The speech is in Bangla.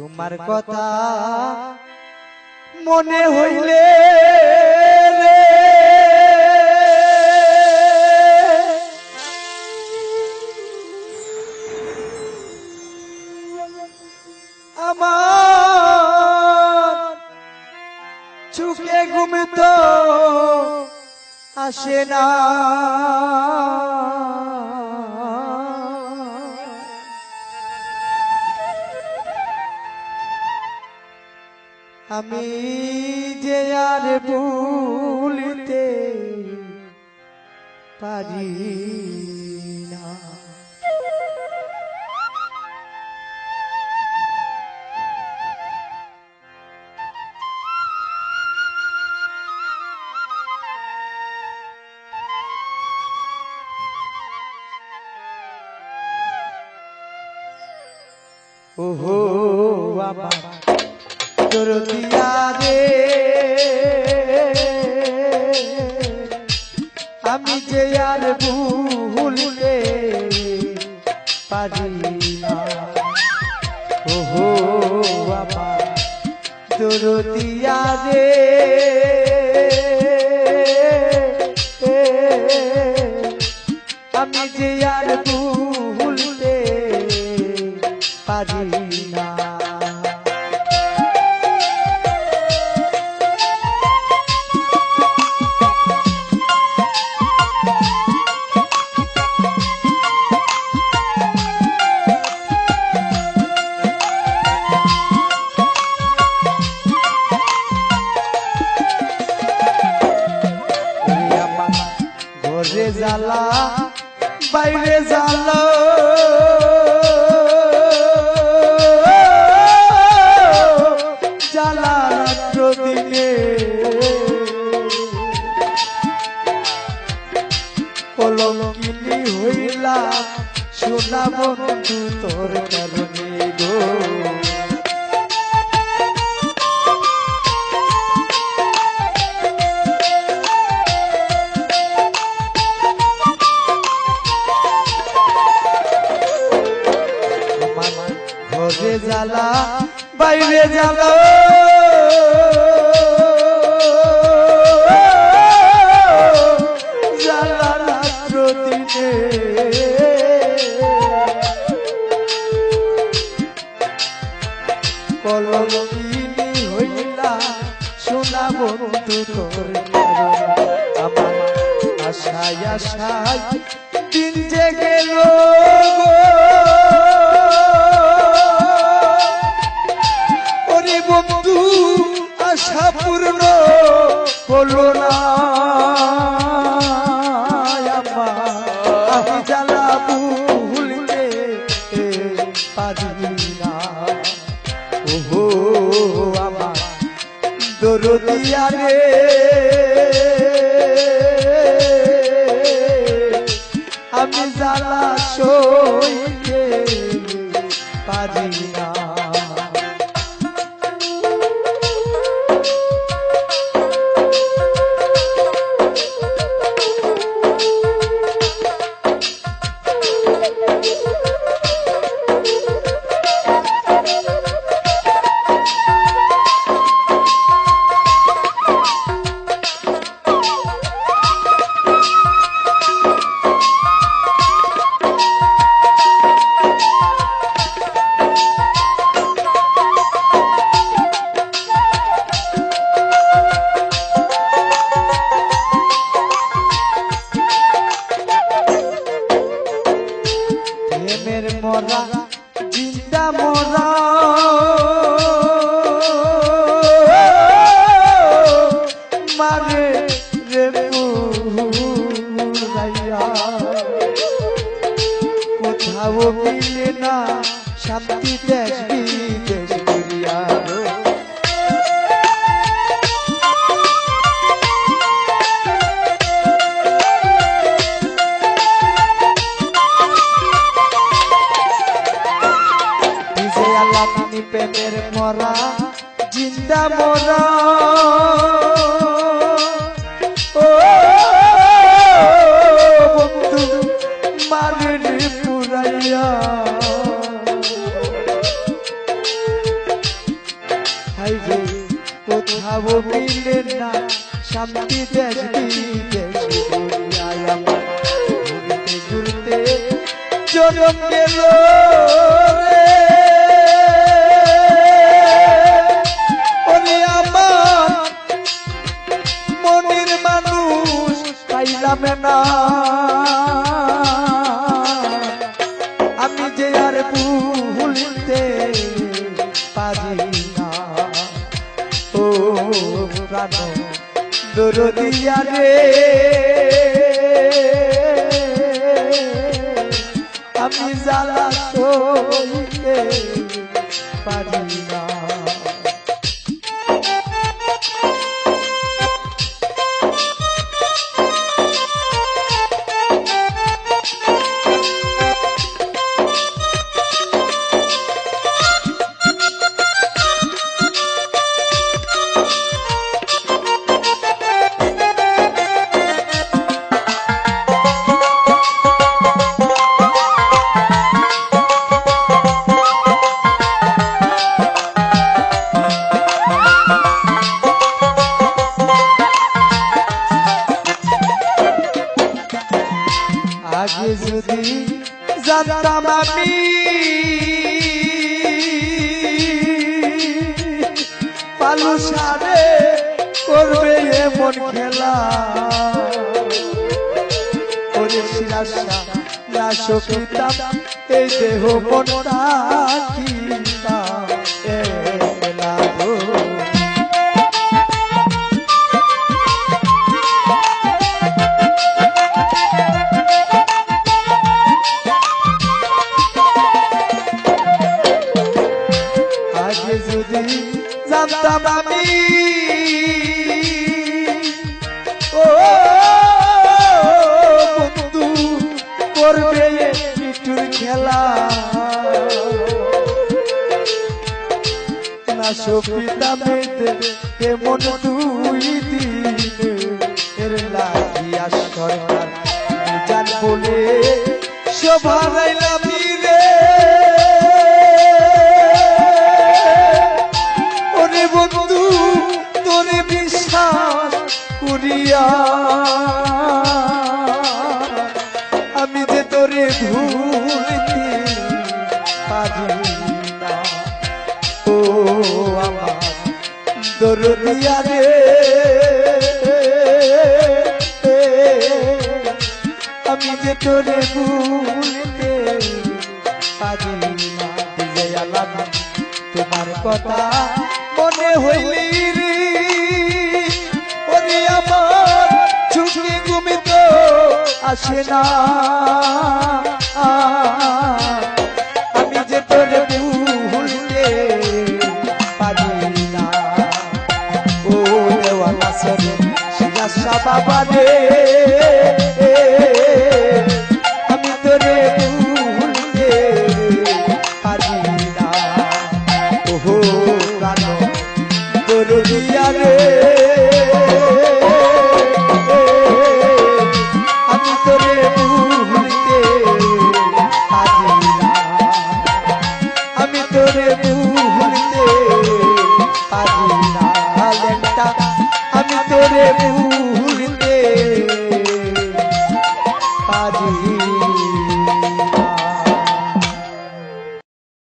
তোমার কথা মনে হইলে আমার চুকে ঘুম তো আসে না। আমি যে আর ভুলিতে পারি না। ওহো বাবা। তোর দিয়া রে আমি যে আর ভুলতে পারি না। ওহো বাবা তোর রে ঘরে জ্বালা বাইরে জ্বালা। জ্বালা দিনে। কলঙ্কিনী হইলা সোনা বন্ধু তোর কারণে জ্বালা বাইরে জ্বালা ওহো আমার দরদিয়া রে আমি জ্বালা সইতে পারি না। কোথাও মিলে না শান্তি দেশ বিদেশ নামি প্রেমের মরা জিন্দা মরা। মিলে না শান্তি দেশ বিদেশ ঘুরতে ঘুরতে জনম গেল প্রাণ। দরদিয়া রে আমি জ্বালা পারি না। আগে যদি জানতাম আমি পালু সারে করবে এমন খেলা। ওরে শিরাশা, না সকিতাম এই দেহ মনটা কিনা আগে যদি জানতাম আমি। ও, বন্ধু, করবে মিঠুর খেলা। না কেমন দিন এর লাগিয়া সরকার। জান বলে শোভারাইলাম করিয়া আমি যে তোরে ভুলতে পারি না। ও আমার রে আমি যে তোরে ভুলতে পারি না। তোমার কথা মনে হইলি আসে না। আমি যে তোর ভুলতে পারি না। ও দেওয়ালা সরে বাবা